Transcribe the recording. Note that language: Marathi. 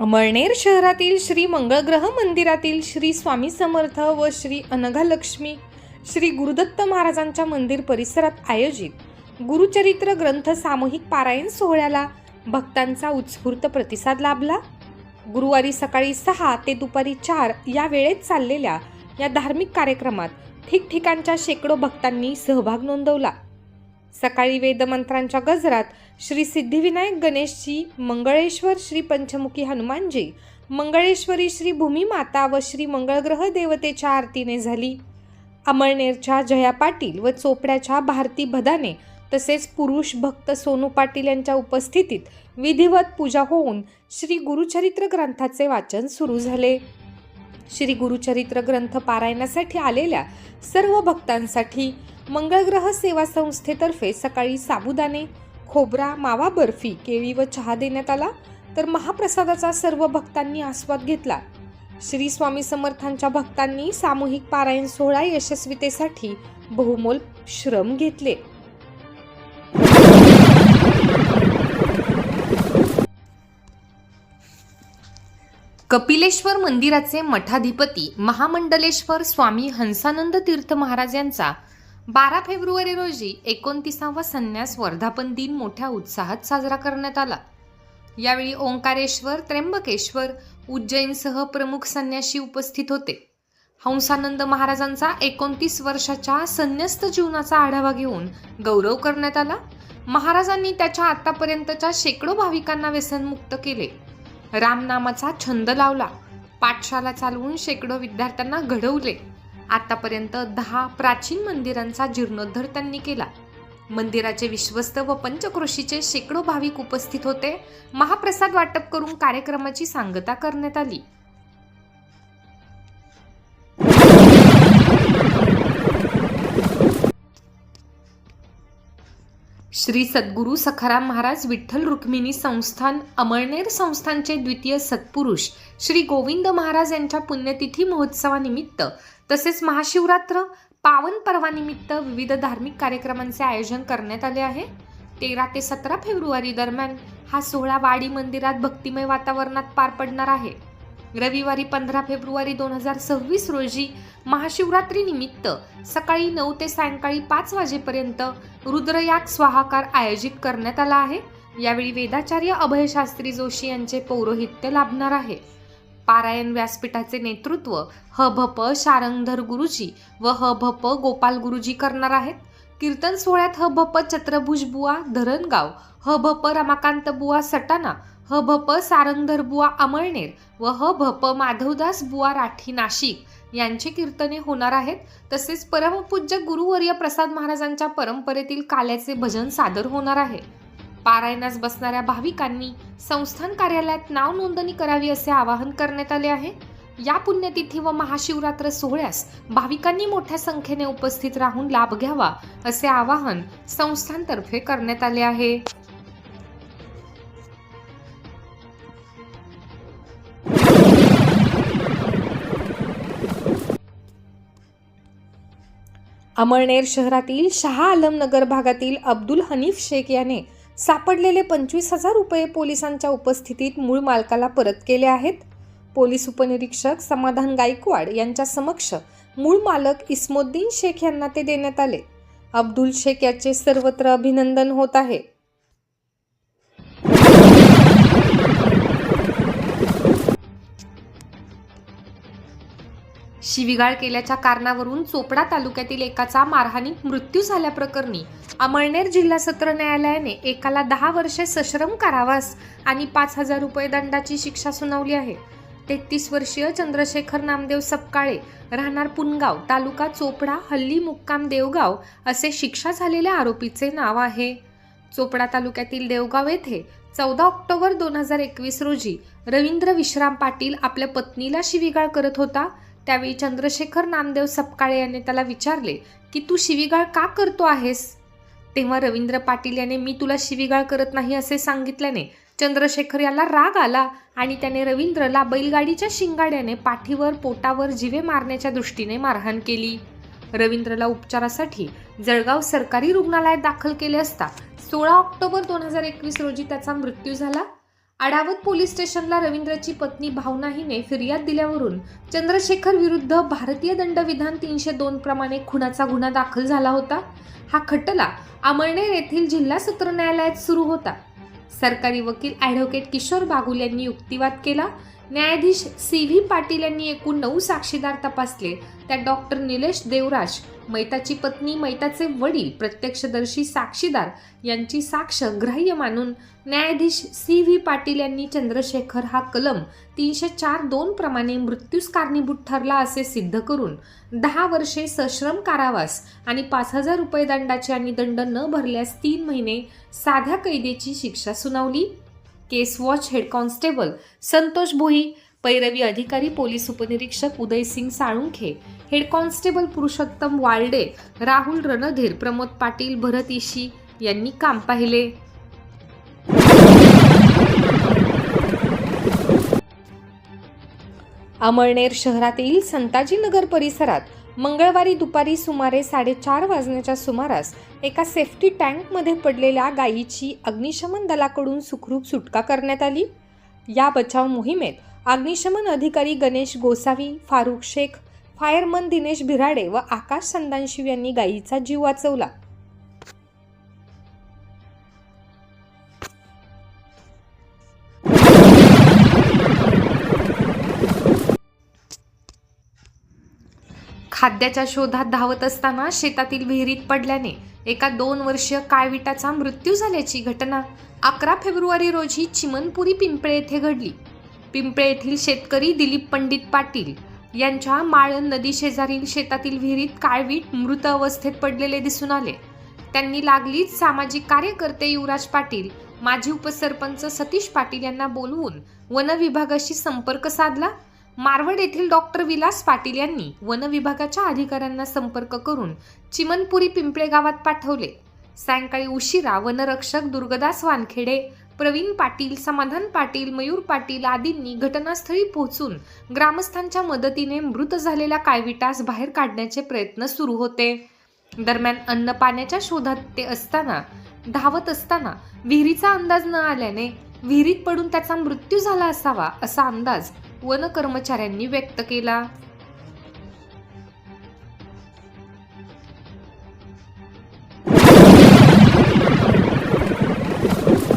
अमळनेर शहरातील श्री मंगळग्रह मंदिरातील श्री स्वामी समर्थ व श्री अनघालक्ष्मी श्री गुरुदत्त महाराजांच्या मंदिर परिसरात आयोजित गुरुचरित्र ग्रंथ सामूहिक पारायण सोहळ्याला भक्तांचा उत्स्फूर्त प्रतिसाद लाभला. गुरुवारी सकाळी सहा ते दुपारी चार या वेळेत चाललेल्या या धार्मिक कार्यक्रमात ठिकठिकाणच्या शेकडो भक्तांनी सहभाग नोंदवला. सकाळी वेदमंत्रांच्या गजरात श्री सिद्धिविनायक गणेशजी मंगळेश्वर श्री पंचमुखी हनुमानजी मंगळेश्वरी श्री भूमिमाता व श्री मंगळग्रह देवतेच्या आरतीने झाली. अमळनेरच्या जया पाटील व चोपड्याच्या भारती भदाने तसेच पुरुष भक्त सोनू पाटील यांच्या उपस्थितीत विधिवत पूजा होऊन श्री गुरुचरित्र ग्रंथाचे वाचन सुरू झाले. श्री गुरुचरित्र ग्रंथ पारायणासाठी आलेल्या सर्व भक्तांसाठी मंगळग्रह सेवा संस्थेतर्फे सकाळी साबुदाणे खोबरा मावा बर्फी केळी व चहा देण्यात आला तर महाप्रसादाचा सर्व भक्तांनी आस्वाद घेतला. श्री स्वामी समर्थांच्या भक्तांनी सामूहिक पारायण सोहळा यशस्वीतेसाठी बहुमोल श्रम घेतले. कपिलेश्वर मंदिराचे मठाधिपती महामंडलेश्वर स्वामी हंसानंद तीर्थ महाराज यांचा बारा फेब्रुवारी रोजी एकोणतीसावा संन्यास वर्धापन दिन मोठ्या उत्साहात साजरा करण्यात आला. यावेळी ओंकारेश्वर त्र्यंबकेश्वर उज्जैनसह प्रमुख संन्यासी उपस्थित होते. हंसानंद महाराजांचा एकोणतीस वर्षाच्या संन्यस्त जीवनाचा आढावा घेऊन गौरव करण्यात आला. महाराजांनी त्याच्या आतापर्यंतच्या शेकडो भाविकांना व्यसनमुक्त केले. रामनामाचा छंद लावला. पाठशाला चालवून शेकडो विद्यार्थ्यांना घडवले. आतापर्यंत दहा प्राचीन मंदिरांचा जीर्णोद्धार त्यांनी केला. मंदिराचे विश्वस्त व पंचक्रोशीचे शेकडो भाविक उपस्थित होते. महाप्रसाद वाटप करून कार्यक्रमाची सांगता करण्यात आली. श्री सद्गुरू सखाराम महाराज विठ्ठल रुक्मिणी संस्थान अमळनेर संस्थानचे द्वितीय सत्पुरुष श्री गोविंद महाराज यांच्या पुण्यतिथी महोत्सवानिमित्त तसेच महाशिवरात्र पावन पर्वानिमित्त विविध धार्मिक कार्यक्रमांचे आयोजन करण्यात आले आहे. तेरा ते सतरा फेब्रुवारी दरम्यान हा सोहळा वाडी मंदिरात भक्तिमय वातावरणात पार पडणार आहे. रविवारी पंधरा फेब्रुवारी दोन हजार सव्वीस रोजी महाशिवरात्री निमित्त सकाळी नऊ ते सायंकाळी पाच वाजेपर्यंत रुद्रयाग स्वाहाकार आयोजित करण्यात आला आहे. यावेळी वेदाचार्य अभयशास्त्री जोशी यांचे पौरोहित्य लाभणार आहे. पारायण व्यासपीठाचे नेतृत्व ह भप शारंगधर गुरुजी व ह भप गोपाल गुरुजी करणार आहेत. कीर्तन सोहळ्यात ह भप चत्रभुजबुवा धरणगाव ह भप रमाकांत बुवा सटाणा ह भप सारंगधर बुवा अमळनेर व ह भप माधवदास बुवा राठी नाशिक यांची कीर्तने होणार आहेत. तसेच परमपूज्य गुरुवर्य प्रसाद महाराजांच्या परंपरेतील काल्याचे भजन सादर होणार आहे. पारायणास बसणाऱ्या भाविकांनी संस्थान कार्यालयात नाव नोंदणी करावी असे आवाहन करण्यात आले आहे. या पुण्यतिथी व महाशिवरात्र सोहळ्यास भाविकांनी मोठ्या संख्येने उपस्थित राहून लाभ घ्यावा असे आवाहन संस्थांतर्फे करण्यात आले आहे. अमळनेर शहरातील शहा आलमनगर भागातील अब्दुल हनीफ शेख याने सापडलेले पंचवीस हजार रुपये पोलिसांच्या उपस्थितीत मूळ मालकाला परत केले आहेत. पोलीस उपनिरीक्षक समाधान गायकवाड यांच्या समक्ष मूळ मालक इस्मोद्दीन शेख यांना ते देण्यात आले. अब्दुल शेख याचे सर्वत्र अभिनंदन होत आहे. शिवीगाळ केल्याच्या कारणावरून चोपडा तालुक्यातील एकाचा मारहाणीत मृत्यू झाल्याप्रकरणी अमळनेर जिल्हा सत्र न्यायालयाने एकाला दहा वर्षे सश्रम कारावास आणि पाच हजार रुपये दंडाची शिक्षा सुनावली आहे. तेहतीस वर्षीय चंद्रशेखर नामदेव सपकाळे राहणार पुनगाव तालुका चोपडा हल्ली मुक्काम देवगाव असे शिक्षा झालेल्या आरोपीचे नाव आहे. चोपडा तालुक्यातील देवगाव येथे चौदा ऑक्टोबर दोन हजार एकवीस रोजी रवींद्र विश्राम पाटील आपल्या पत्नीला शिवीगाळ करत होता. त्यावेळी चंद्रशेखर नामदेव सपकाळे याने त्याला विचारले की तू शिवीगाळ का करतो आहेस? तेव्हा रवींद्र पाटील याने मी तुला शिवीगाळ करत नाही असे सांगितल्याने चंद्रशेखर याला राग आला आणि त्याने रवींद्रला बैलगाडीच्या शिंगाड्याने पाठीवर पोटावर जिवे मारण्याच्या दृष्टीने मारहाण केली. रवींद्रला उपचारासाठी जळगाव सरकारी रुग्णालयात दाखल केले असता सोळा ऑक्टोबर दोन हजार एकवीस रोजी त्याचा मृत्यू झाला. आडावत पोलीस स्टेशनला रवींद्रची पत्नी भावना हिने फिर्याद दिल्यावरून चंद्रशेखर विरुद्ध भारतीय दंडविधान तीनशे दोन प्रमाणे खुनाचा गुन्हा दाखल झाला होता. हा खटला अमळनेर येथील जिल्हा सत्र न्यायालयात सुरू होता. सरकारी वकील ॲडव्होकेट किशोर बागुल यांनी युक्तिवाद केला. न्यायाधीश सी व्ही पाटील यांनी एकूण नऊ साक्षीदार तपासले. त्यात डॉक्टर निलेश देवराज मैताची पत्नी मैताचे वडील प्रत्यक्षदर्शी साक्षीदार यांची साक्ष ग्राह्य मानून न्यायाधीश सी व्ही पाटील यांनी चंद्रशेखर हा कलम तीनशे चार दोन प्रमाणे मृत्यूस कारणीभूत ठरला असे सिद्ध करून दहा वर्षे सश्रम कारावास आणि पाच हजार रुपये दंडाचे आणि दंड न भरल्यास तीन महिने साध्या कैदेची शिक्षा सुनावली. Case watch head constable Santosh Bhoi पैरवी अधिकारी पोलीस उपनिरीक्षक उदयसिंग साळुंखे हेड कॉन्स्टेबल पुरुषोत्तम वाल्डे राहुल रणधीर प्रमोद पाटील भरत इशी यांनी काम पाहिले. अमळनेर शहरातील संताजीनगर परिसरात मंगळवारी दुपारी सुमारे साडेचार वाजण्याच्या सुमारास एका सेफ्टी टँकमध्ये पडलेल्या गायीची अग्निशमन दलाकडून सुखरूप सुटका करण्यात आली. या बचाव मोहिमेत अग्निशमन अधिकारी गणेश गोसावी फारुख शेख फायरमन दिनेश भिराडे व आकाश संदानशिव यांनी गायीचा जीव वाचवला. खाद्याच्या शोधात धावत असताना शेतातील विहिरीत पडल्याने एका दोन वर्षीय काळविटाचा मृत्यू झाल्याची घटना अकरा फेब्रुवारी रोजी चिमनपुरी पिंपळे येथे घडली. पिंपळे येथील शेतकरी दिलीप पंडित पाटील यांच्या माळण नदी शेजारील शेतातील विहिरीत काळवीट मृत अवस्थेत पडलेले दिसून आले. त्यांनी लागलीच सामाजिक कार्यकर्ते युवराज पाटील माजी उपसरपंच सतीश पाटील यांना बोलवून वन विभागाशी संपर्क साधला मारवड येथील डॉक्टर विलास पाटील यांनी वन विभागाच्या अधिकाऱ्यांना संपर्क करून चिमनपुरी पिंपळे गावात पाठवले. सायंकाळी उशिरा वनरक्षक दुर्गदास वानखेडे प्रवीण पाटील समाधान पाटील मयूर पाटील आदींनी घटनास्थळी पोहोचून ग्रामस्थांच्या मदतीने मृत झालेल्या कायविटास बाहेर काढण्याचे प्रयत्न सुरू होते. दरम्यान अन्न पाण्याच्या शोधात ते असताना धावत असताना विहिरीचा अंदाज न आल्याने विहिरीत पडून त्याचा मृत्यू झाला असावा असा अंदाज वन कर्मचाऱ्यांनी व्यक्त केला.